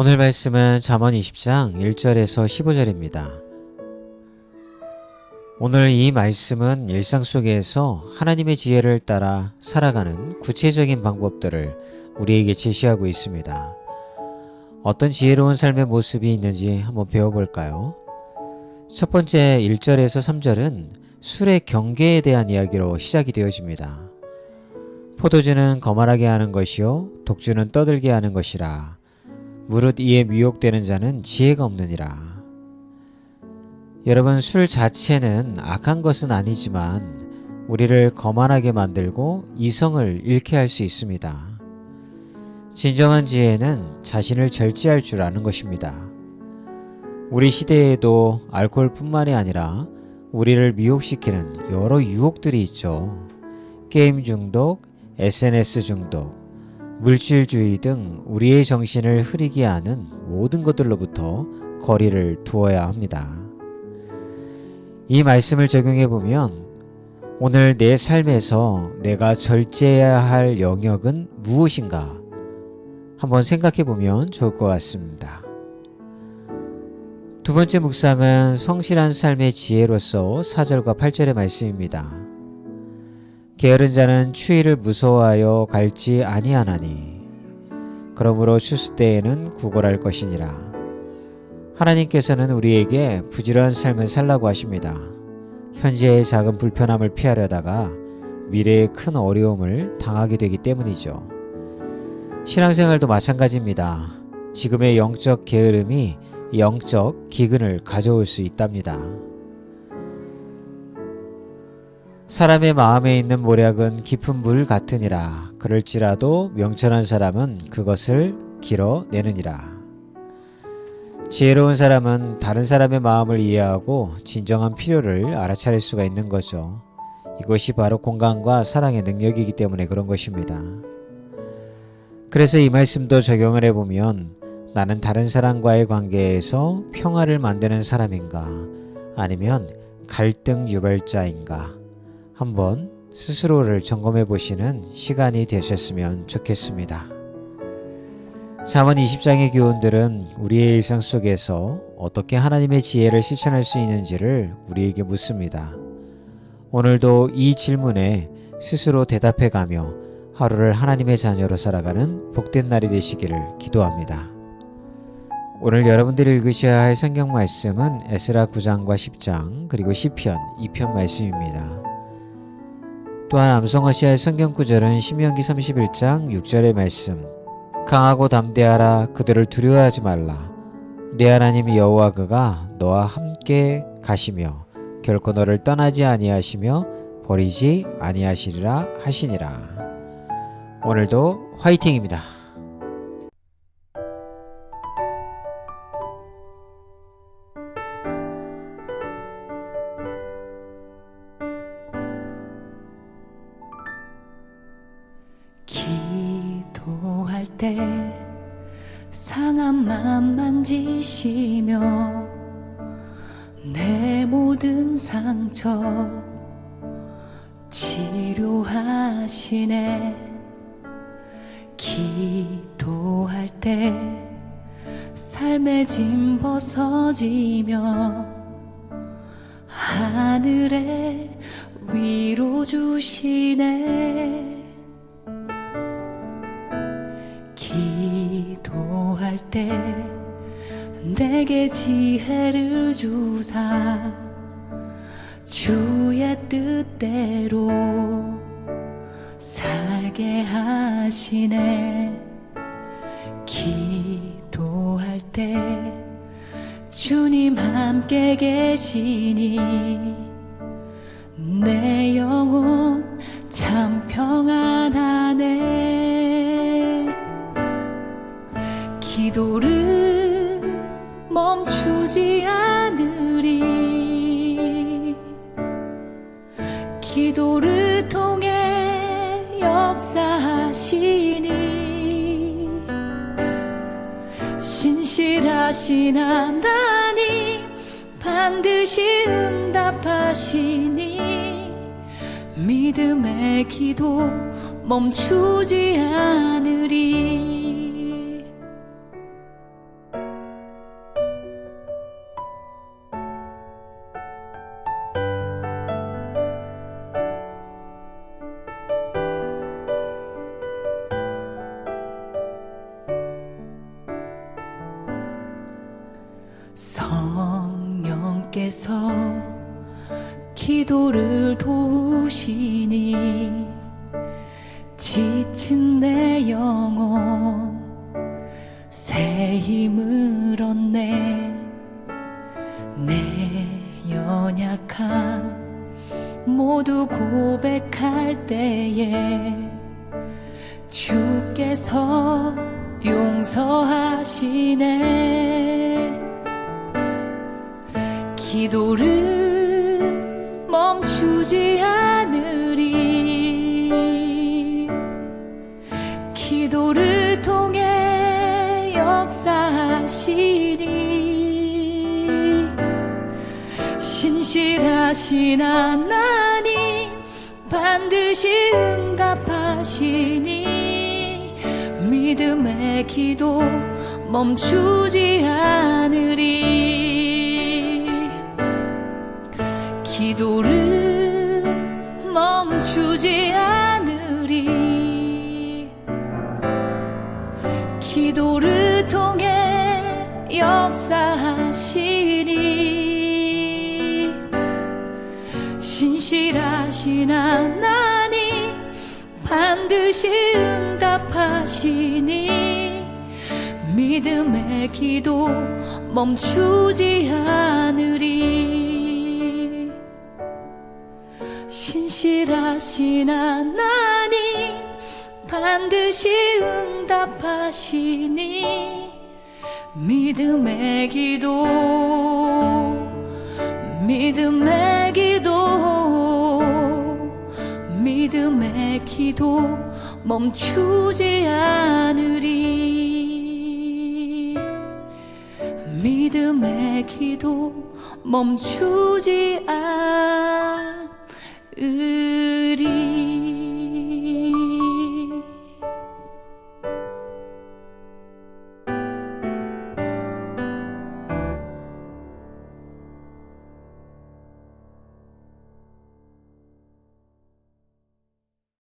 오늘 말씀은 잠언 20장 1절에서 15절입니다. 오늘 이 말씀은 일상 속에서 하나님의 지혜를 따라 살아가는 구체적인 방법들을 우리에게 제시하고 있습니다. 어떤 지혜로운 삶의 모습이 있는지 한번 배워볼까요? 첫 번째 1절에서 3절은 술의 경계에 대한 이야기로 시작이 되어집니다. 포도주는 거만하게 하는 것이요 독주는 떠들게 하는 것이라 무릇 이에 미혹되는 자는 지혜가 없느니라. 여러분 술 자체는 악한 것은 아니지만 우리를 거만하게 만들고 이성을 잃게 할 수 있습니다. 진정한 지혜는 자신을 절제할 줄 아는 것입니다. 우리 시대에도 알코올뿐만이 아니라 우리를 미혹시키는 여러 유혹들이 있죠. 게임 중독, SNS 중독, 물질주의 등 우리의 정신을 흐리게 하는 모든 것들로부터 거리를 두어야 합니다. 이 말씀을 적용해 보면 오늘 내 삶에서 내가 절제해야 할 영역은 무엇인가 한번 생각해 보면 좋을 것 같습니다. 두 번째 묵상은 성실한 삶의 지혜로서 4절과 8절의 말씀입니다. 게으른 자는 추위를 무서워하여 갈지 아니하나니 그러므로 추수 때에는 구걸할 것이니라. 하나님께서는 우리에게 부지런한 삶을 살라고 하십니다. 현재의 작은 불편함을 피하려다가 미래의 큰 어려움을 당하게 되기 때문이죠. 신앙생활도 마찬가지입니다. 지금의 영적 게으름이 영적 기근을 가져올 수 있답니다. 사람의 마음에 있는 모략은 깊은 물 같으니라. 그럴지라도 명철한 사람은 그것을 길어내느니라. 지혜로운 사람은 다른 사람의 마음을 이해하고 진정한 필요를 알아차릴 수가 있는 거죠. 이것이 바로 공감과 사랑의 능력이기 때문에 그런 것입니다. 그래서 이 말씀도 적용을 해보면 나는 다른 사람과의 관계에서 평화를 만드는 사람인가 아니면 갈등 유발자인가 한번 스스로를 점검해 보시는 시간이 되셨으면 좋겠습니다. 4번 20장의 교훈들은 우리의 일상 속에서 어떻게 하나님의 지혜를 실천할 수 있는지를 우리에게 묻습니다. 오늘도 이 질문에 스스로 대답해 가며 하루를 하나님의 자녀로 살아가는 복된 날이 되시기를 기도합니다. 오늘 여러분들이 읽으셔야 할 성경 말씀은 에스라 9장과 10장 그리고 시편 2편 말씀입니다. 또한 할 성경 구절은 신명기 31장 6절의 말씀. 강하고 담대하라. 그들을 두려워하지 말라. 내 하나님 여호와 그가 너와 함께 가시며 결코 너를 떠나지 아니하시며 버리지 아니하시리라 하시니라. 오늘도 화이팅입니다. 때 상한 맘 만지시며 내 모든 상처 치료하시네. 기도할 때 삶의 짐 벗어지며 하늘에 위로 주시네 기도할 때 내게 지혜를 주사 주의 뜻대로 살게 하시네. 기도할 때 주님 함께 계시니 내 기도를 멈추지 않으리. 기도를 통해 역사하시니 신실하신 하나님 반드시 응답하시니 믿음의 기도 멈추지 않으리 성령께서 기도를 도우시니 지친 내 영혼 새 힘을 얻네. 내 연약함 모두 고백할 때에 주께서 용서하시네. 기도를 멈추지 않으리. 기도를 통해 역사하시니. 신실하신 하나님 반드시 응답하시니. 믿음의 기도 멈추지 않으리 기도를 멈추지 않으리. 기도를 통해 역사하시니. 신실하신 하나님 반드시 응답하시니. 믿음의 기도 멈추지 않으리 신실하신 하나님 반드시 응답하시니 믿음의 기도 믿음의 기도 믿음의 기도 멈추지 않으리. 믿음의 기도 멈추지 않으리 우리